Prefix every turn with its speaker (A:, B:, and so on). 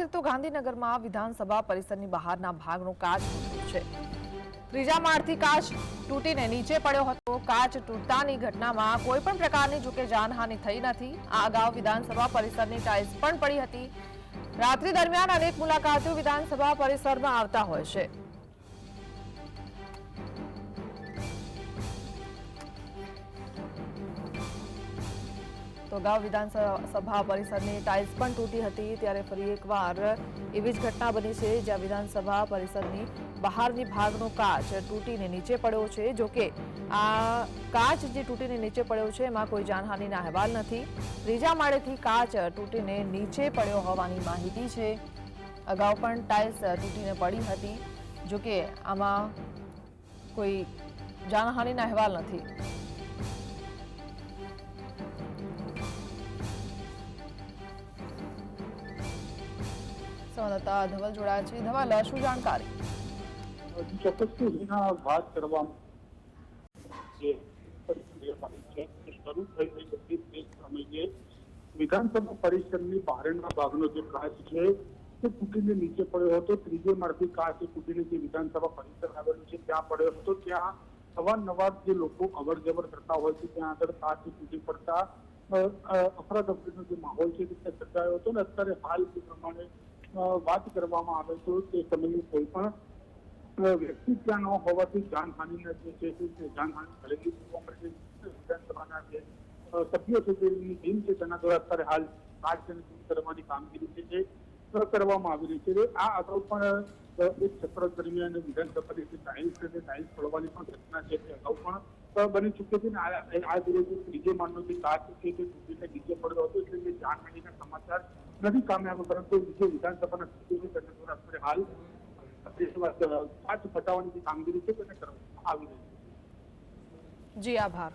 A: વાત ગાંધીનગરમાં વિધાનસભા પરિસરની બહારના ભાગનો કાચ તૂટ્યો છે. ત્રીજા માળથી કાચ તૂટીને નીચે પડ્યો હતો. કાચ તૂટતાની ઘટનામાં કોઈ પણ પ્રકારની જોકે જાનહાનિ થઈ નથી. આ અગાઉ વિધાનસભા પરિસરની ટાઇલ્સ પણ પડી હતી. રાત્રિ દરમિયાન અનેક મુલાકાતીઓ વિધાનસભા પરિસરમાં આવતા હોય છે. તો અગાઉ વિધાનસભા પરિસરની ટાઇલ્સ પણ તૂટી હતી ત્યારે ફરી એકવાર એવી જ ઘટના બની છે જ્યાં વિધાનસભા પરિસરની બહારની ભાગનો કાચ તૂટીને નીચે પડ્યો છે. જોકે આ કાચ જે તૂટીને નીચે પડ્યો છે, એમાં કોઈ જાનહાનિના અહેવાલ નથી. ત્રીજા માળેથી કાચ તૂટીને નીચે પડ્યો હોવાની માહિતી છે. અગાઉ પણ ટાઇલ્સ તૂટીને પડી હતી. જોકે આમાં કોઈ જાનહાનિના અહેવાલ નથી. સંવાદદાતા ધવલ જોડાયા છે. ધવલ, શું જાણકારી?
B: ચોક્કસથી એના વાત કરવામાં શરૂ થઈ હતી તે સમયે વિધાનસભા પરિષદની બહારના ભાગનો જે કાચ છે તે તૂટીને નીચે પડ્યો હતો. ત્રીજે માળથી કાચ તૂટીને જે વિધાનસભા પરિસર આવેલું છે ત્યાં પડ્યો હતો. ત્યાં અવારનવાર જે લોકો અવર જવર કરતા હોય છે, ત્યાં આગળ કાચ તૂટી પડતા અફરાતફરીનો જે માહોલ છે તે સર્જાયો હતો ને અત્યારે હાલ જે પ્રમાણે વાત કરવામાં આવે તો તે સમયે કોઈ પણ વ્યક્તિ ત્યાં ન હોવાથી જાનહાનિના જે છે તે જાનહાનિ છે. વિધાનસભાના જે સભ્યો છે તેની ટીમ છે, તેના દ્વારા અત્યારે હાલ કાર્યને દૂર કરવાની કામગીરી છે જે કરવામાં આવી રહી છે. આ અગાઉ પણ એક સત્ર દરમિયાન વિધાનસભાની જે ટાઇલ્સ છે, તે ટાઇલ્સ પડવાની પણ ઘટના છે તે અગાઉ પણ બની ચૂકી છે ને આ દિવસે ત્રીજે માળનો જે કાચ છે, તે તૂટીને નીચે પડ્યો હતો, એટલે જે જાનહાનિના સમાચાર નથી કામયાબ પરંતુ જે વિધાનસભાના સભ્યો છે તેના દ્વારા હાલ કાચ પટાવવાની જે કામગીરી છે, તેને કરવામાં આવી રહી છે.
A: જી, આભાર.